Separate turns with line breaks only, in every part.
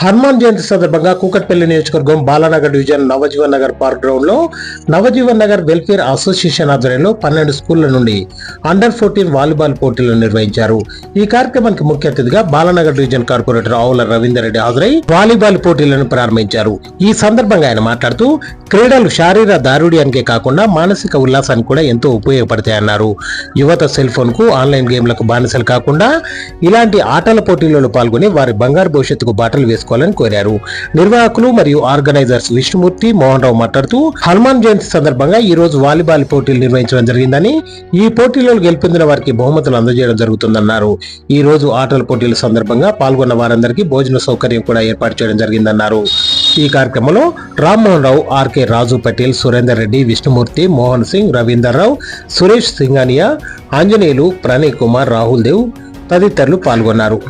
హనుమాన్ జయంతి సందర్భంగా కూకట్పల్లి నియోజకవర్గం Balanagar division Navajeevan Nagar park గ్రౌండ్లో నవజీవన్ నగర్ వెల్ఫేర్ అసోసియేషన్ ఆధ్వర్యంలో పన్నెండు స్కూళ్ళ నుండి అండర్ ఫోర్టీన్ వాలీబాల్ పోటీలు నిర్వహించారు. ఈ కార్యక్రమానికి ముఖ్య అతిథిగా బాలానగర్ డివిజన్ కార్పొరేటర్ ఆవుల రవీందర్ రెడ్డి హాజరై వాలీబాల్ పోటీలను ప్రారంభించారు. ఈ సందర్భంగా ఆయన మాట్లాడుతూ క్రీడలు శారీర దారుడ్యానికే కాకుండా మానసిక ఉల్లాసానికి కూడా ఎంతో ఉపయోగపడతాయన్నారు. యువత సెల్ ఫోన్కు ఆన్లైన్ గేమ్లకు బానిసలు కాకుండా ఇలాంటి ఆటల పోటీలలో పాల్గొని వారి బంగారు భవిష్యత్తుకు బాటలు చేసుకోవాలని కోరారు. నిర్వాహకులు మరియు ఆర్గనైజర్స్ విష్ణుమూర్తి మోహన్ రావు మాట్లాడుతూ హనుమాన్ జయంతి సందర్భంగా ఈ రోజు వాలీబాల్ పోటీలు నిర్వహించడం జరిగిందని ఈ పోటీలో గెలుపొందిన వారికి బహుమతులు అందజేయడం జరుగుతుందన్నారు. ఈ రోజు ఆటల పోటీల సందర్భంగా పాల్గొన్న వారందరికీ భోజన సౌకర్యం కూడా ఏర్పాటు చేయడం జరిగిందన్నారు. ఈ కార్యక్రమంలో రామ్మోహన్ రావు ఆర్కే రాజు పటేల్ సురేందర్ రెడ్డి విష్ణుమూర్తి మోహన్ సింగ్ రవీందర్ రావు సురేష్ సింగానియా ఆంజనేయులు ప్రణయ్ కుమార్ రాహుల్ దేవ్ తదితరులు పాల్గొన్నారు.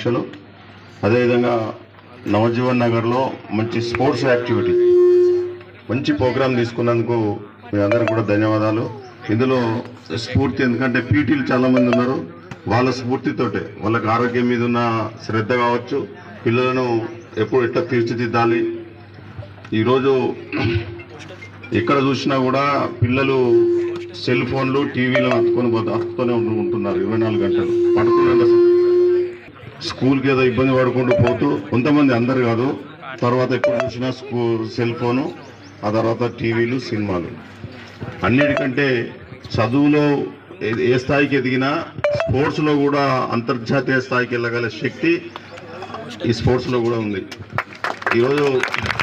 శుభాకాంక్షలు అదేవిధంగా నవజీవన్ నగర్లో మంచి స్పోర్ట్స్ యాక్టివిటీ మంచి ప్రోగ్రాం తీసుకున్నందుకు మీ అందరికి కూడా ధన్యవాదాలు. ఇందులో స్ఫూర్తి ఎందుకంటే పీటీలు చాలామంది ఉన్నారు. వాళ్ళ స్ఫూర్తితోటే వాళ్ళకి ఆరోగ్యం మీద ఉన్న శ్రద్ధ కావచ్చు. పిల్లలను ఎప్పుడు ఎట్లా తీర్చిదిద్దాలి? ఈరోజు ఎక్కడ చూసినా కూడా పిల్లలు సెల్ ఫోన్లు టీవీలు హత్తుకొని పోతే ఉంటున్నారు. ఇరవై నాలుగు గంటలు. పడుతున్నారు స్కూల్కి ఏదో ఇబ్బంది పడుకుంటూ పోతూ కొంతమంది అందరు కాదు. తర్వాత ఎప్పుడు చూసినా స్కూల్ సెల్ ఫోను ఆ తర్వాత టీవీలు సినిమాలు. అన్నిటికంటే చదువులో ఏ- ఏ స్థాయికి ఎదిగినా స్పోర్ట్స్లో కూడా అంతర్జాతీయ స్థాయికి వెళ్ళగల శక్తి ఈ స్పోర్ట్స్లో కూడా ఉంది. ఈరోజు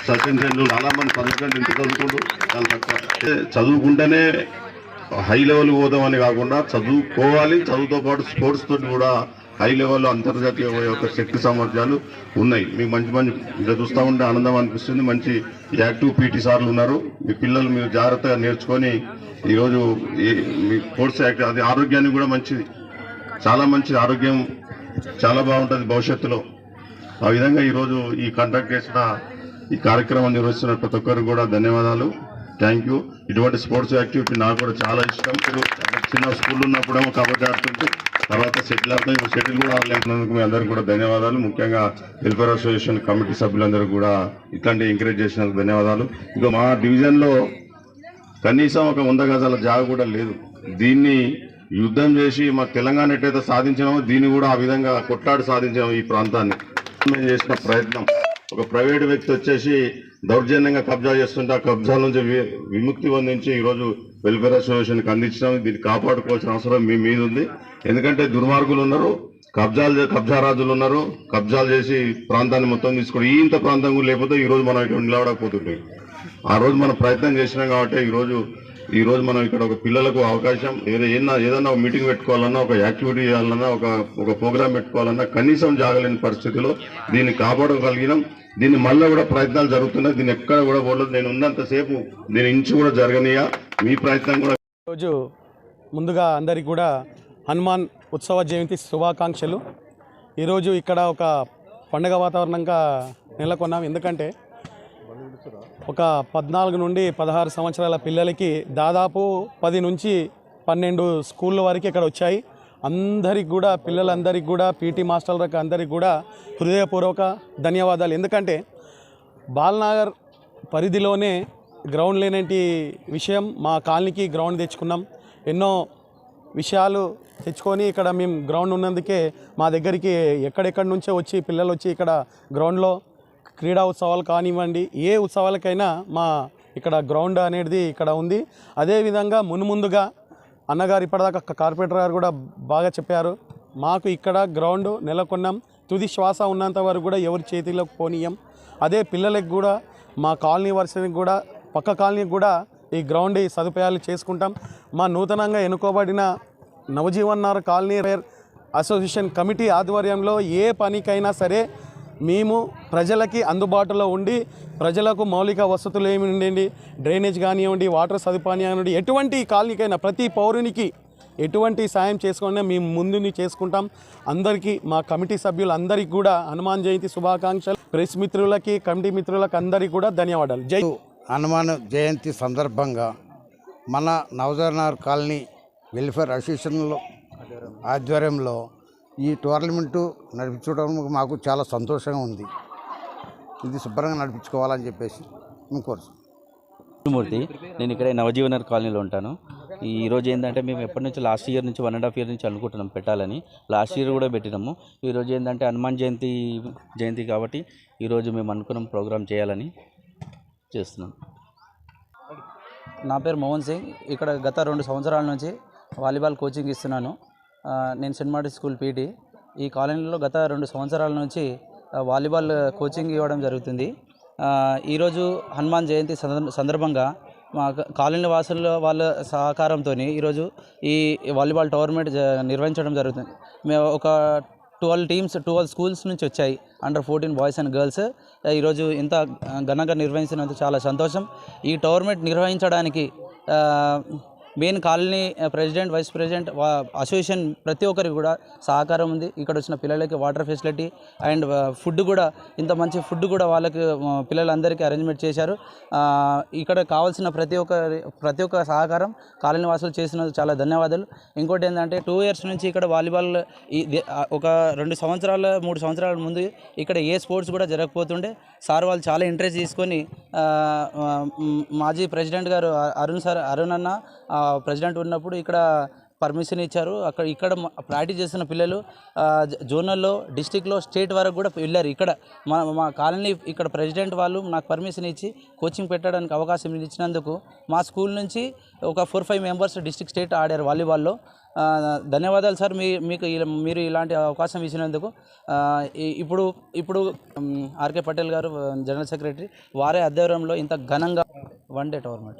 సచిన్ టెండూల్కర్ చాలామంది పదకొండు ఇంటి చదువుకుంటూ చాలా తక్కువ. చదువుకుంటేనే హై లెవెల్ పోదామని కాకుండా చదువుకోవాలి. చదువుతో పాటు స్పోర్ట్స్ తోటి కూడా హై లెవెల్లో అంతర్జాతీయ యొక్క శక్తి సామర్థ్యాలు ఉన్నాయి. మీకు మంచి మంచి ఇంకా చూస్తూ ఉంటే ఆనందం అనిపిస్తుంది. మంచి యాక్టివ్ పీటీ సార్లు ఉన్నారు. మీ పిల్లలు మీరు జాగ్రత్తగా నేర్చుకొని ఈరోజు ఈ- మీ స్పోర్ట్స్ యాక్టివ్ అది ఆరోగ్యానికి కూడా మంచిది. చాలా మంచి ఆరోగ్యం చాలా బాగుంటుంది భవిష్యత్తులో. ఆ విధంగా ఈరోజు ఈ కండక్ట్ చేసిన ఈ కార్యక్రమం నిర్వహిస్తున్న ప్రతి ఒక్కరికి కూడా ధన్యవాదాలు. థ్యాంక్ యూ ఇటువంటి స్పోర్ట్స్ యాక్టివిటీ నాకు కూడా చాలా ఇష్టం. ఇప్పుడు చిన్న స్కూల్ ఉన్నప్పుడేమో కబడ్డీ ఆడుతుంటే తర్వాత సెటిల్ ఆడుతాం ఇప్పుడు కూడా ఆడలేకున్నందుకు మీ అందరికీ కూడా ధన్యవాదాలు. ముఖ్యంగా వెల్ఫేర్ అసోసియేషన్ కమిటీ సభ్యులందరూ కూడా ఇట్లాంటి ఎంకరేజ్ చేసినందుకు ధన్యవాదాలు. ఇక మా డివిజన్లో కనీసం ఒక వంద గజాల జాగ కూడా లేదు. దీన్ని యుద్ధం చేసి మా తెలంగాణ ఎట్టయితే సాధించినామో దీన్ని కూడా ఆ విధంగా కొట్లాడి సాధించాము ఈ ప్రాంతాన్ని. మేము చేసిన ప్రయత్నం. ఒక ప్రైవేట్ వ్యక్తి వచ్చేసి దౌర్జన్యంగా కబ్జా చేస్తుంటే ఆ కబ్జాల నుంచి వి- విముక్తి పొందించి ఈరోజు వెల్ఫేర్ అసోసియేషన్కి అందించడం దీన్ని కాపాడుకోవాల్సిన అవసరం మీ మీద ఉంది. ఎందుకంటే దుర్మార్గులు ఉన్నారు. కబ్జాలు చే- కబ్జా రాజులు ఉన్నారు. కబ్జాలు చేసి ప్రాంతాన్ని మొత్తం తీసుకుని ఈ ఇంత ప్రాంతం లేకపోతే ఈ రోజు మనం ఇక్కడ నిలబడకపోతుండే. ఆ రోజు మనం ప్రయత్నం చేసినాం కాబట్టి ఈరోజు ఈరోజు ఈ రోజు మనం ఇక్కడ ఒక పిల్లలకు అవకాశం ఏదైనా ఏదైనా ఒక మీటింగ్ పెట్టుకోవాలన్నా ఒక యాక్టివిటీ చేయాలన్నా ఒక ఒక ప్రోగ్రామ్ పెట్టుకోవాలన్నా కనీసం జాగలేని పరిస్థితిలో దీన్ని కాపాడగలిగినాం దీన్ని మళ్ళీ కూడా ప్రయత్నాలు జరుగుతున్నాయి. దీన్ని ఎక్కడ కూడా పోలేదు. నేను ఉన్నంతసేపు దీని ఇంచు కూడా జరగనియా. మీ ప్రయత్నం కూడా
రోజు ముందుగా అందరికీ కూడా హనుమాన్ ఉత్సవ జయంతి శుభాకాంక్షలు. ఈరోజు ఇక్కడ ఒక పండగ వాతావరణంగా నెలకొన్నాం. ఎందుకంటే ఒక పద్నాలుగు నుండి పదహారు సంవత్సరాల పిల్లలకి దాదాపు పది నుంచి పన్నెండు స్కూళ్ళ వరకు ఇక్కడ వచ్చాయి. అందరికి కూడా పిల్లలందరికీ కూడా పీటీ మాస్టర్లకు అందరికి కూడా హృదయపూర్వక ధన్యవాదాలు. ఎందుకంటే బాల్నగర్ పరిధిలోనే గ్రౌండ్ లేనటి విషయం మా కాలనీకి గ్రౌండ్ తెచ్చుకున్నాం. ఎన్నో విషయాలు తెచ్చుకొని ఇక్కడ మేము గ్రౌండ్ ఉన్నందుకే మా దగ్గరికి ఎక్కడెక్కడి నుంచో వచ్చి పిల్లలు వచ్చి ఇక్కడ గ్రౌండ్లో క్రీడా ఉత్సవాలు కానివ్వండి ఏ ఉత్సవాలకైనా మా ఇక్కడ గ్రౌండ్ అనేది ఇక్కడ ఉంది. అదేవిధంగా మున్ముందుగా అన్నగారు ఇప్పటిదాకా కార్పొరేటర్ గారు కూడా బాగా చెప్పారు. మాకు ఇక్కడ గ్రౌండ్ నెలకొన్నాం. తుది శ్వాస ఉన్నంత వరకు కూడా ఎవరి చేతిలోకి పోనీయం. అదే పిల్లలకు కూడా మా కాలనీ వర్షానికి కూడా పక్క కాలనీకి కూడా ఈ గ్రౌండ్ ఈ సదుపాయాలు చేసుకుంటాం. మా నూతనంగా ఎన్నుకోబడిన నవజీవన్నార్ కాలనీ రేర్ అసోసియేషన్ కమిటీ ఆధ్వర్యంలో ఏ పనికైనా సరే మేము ప్రజలకి అందుబాటులో ఉండి ప్రజలకు మౌలిక వసతులు ఏమి ఉండండి డ్రైనేజ్ కానివ్వండి వాటర్ సదుపాయం కానివ్వండి ఎటువంటి కాలనీకైనా ప్రతి పౌరునికి ఎటువంటి సాయం చేసుకున్నా మేము ముందుని చేసుకుంటాం. అందరికీ మా కమిటీ సభ్యులందరికీ కూడా హనుమాన్ జయంతి శుభాకాంక్షలు. ప్రెస్ మిత్రులకి కమిటీ మిత్రులకు అందరికీ కూడా ధన్యవాదాలు. జై
హనుమాన్ జయంతి సందర్భంగా మన నవజనార్ కాలనీ వెల్ఫేర్ అసోసియేషన్లో ఆధ్వర్యంలో ఈ టోర్నమెంటు నడిపించడం మాకు చాలా సంతోషంగా ఉంది. ఇది శుభ్రంగా నడిపించుకోవాలని చెప్పేసి మేము కోరుతున్నాం
నేను ఇక్కడ నవజీవనర్ కాలనీలో ఉంటాను. ఈ రోజు ఏంటంటే మేము ఎప్పటి నుంచి లాస్ట్ ఇయర్ నుంచి వన్ అండ్ హాఫ్ ఇయర్ నుంచి అనుకుంటున్నాం పెట్టాలని. లాస్ట్ ఇయర్ కూడా పెట్టినాము. ఈ రోజు ఏంటంటే హనుమాన్ జయంతి జయంతి కాబట్టి ఈరోజు మేము అనుకున్నాం ప్రోగ్రామ్ చేయాలని చేస్తున్నాం.
నా పేరు మోహన్ సింగ్. ఇక్కడ గత రెండు సంవత్సరాల నుంచి వాలీబాల్ కోచింగ్ ఇస్తున్నాను. నేను సెంట్ మార్టిన్ స్కూల్ పీటీ ఈ కాలనీలో గత రెండు సంవత్సరాల నుంచి వాలీబాల్ కోచింగ్ ఇవ్వడం జరుగుతుంది. ఈరోజు హనుమాన్ జయంతి సందర్భంగా మా కాలనీ వాసుల వాళ్ళ సహకారంతో ఈరోజు ఈ వాలీబాల్ టోర్నమెంట్ జ- నిర్వహించడం జరుగుతుంది. మేము ఒక ట్వెల్వ్ టీమ్స్ ట్వెల్వ్ స్కూల్స్ నుంచి వచ్చాయి under fourteen boys and girls. ఈరోజు ఇంత ఘనంగా నిర్వహించినందుకు చాలా సంతోషం. ఈ టోర్నమెంట్ నిర్వహించడానికి main colony president vice president వా అసోసియేషన్ ప్రతి ఒక్కరికి కూడా సహకారం ఉంది. ఇక్కడ వచ్చిన పిల్లలకి వాటర్ ఫెసిలిటీ అండ్ ఫుడ్ కూడా ఇంత మంచి ఫుడ్ కూడా వాళ్ళకి పిల్లలందరికీ అరేంజ్మెంట్ చేశారు. ఇక్కడ కావాల్సిన ప్రతి ఒక్క ప్రతి ఒక్క సహకారం కాలనీ వాసులు చేసిన చాలా ధన్యవాదాలు. ఇంకోటి ఏంటంటే టూ ఇయర్స్ నుంచి ఇక్కడ వాలీబాల్ ఒక రెండు సంవత్సరాల మూడు సంవత్సరాల ముందు ఇక్కడ ఏ స్పోర్ట్స్ కూడా జరగకపోతుండే. సార్ వాళ్ళు చాలా ఇంట్రెస్ట్ తీసుకొని మాజీ ప్రెసిడెంట్ గారు అరుణ్ సార్ అరుణ్ అన్న ప్రెసిడెంట్ ఉన్నప్పుడు ఇక్కడ పర్మిషన్ ఇచ్చారు. అక్కడ ఇక్కడ ప్రాక్టీస్ చేసిన పిల్లలు జోనల్లో డిస్టిక్లో స్టేట్ వరకు కూడా వెళ్ళారు. ఇక్కడ మా మా కాలనీ ఇక్కడ ప్రెసిడెంట్ వాళ్ళు నాకు పర్మిషన్ ఇచ్చి కోచింగ్ పెట్టడానికి అవకాశం ఇచ్చినందుకు మా స్కూల్ నుంచి ఒక four five members district state ఆడారు వాలీబాల్లో. ధన్యవాదాలు సార్ మీ మీకు ఇలా- మీరు ఇలాంటి అవకాశం ఇచ్చినందుకు. ఇప్పుడు ఇప్పుడు ఆర్కే పటేల్ గారు జనరల్ సెక్రటరీ వారే ఆధ్వర్యంలో ఇంత ఘనంగా వన్ డే టోర్నమెంట్.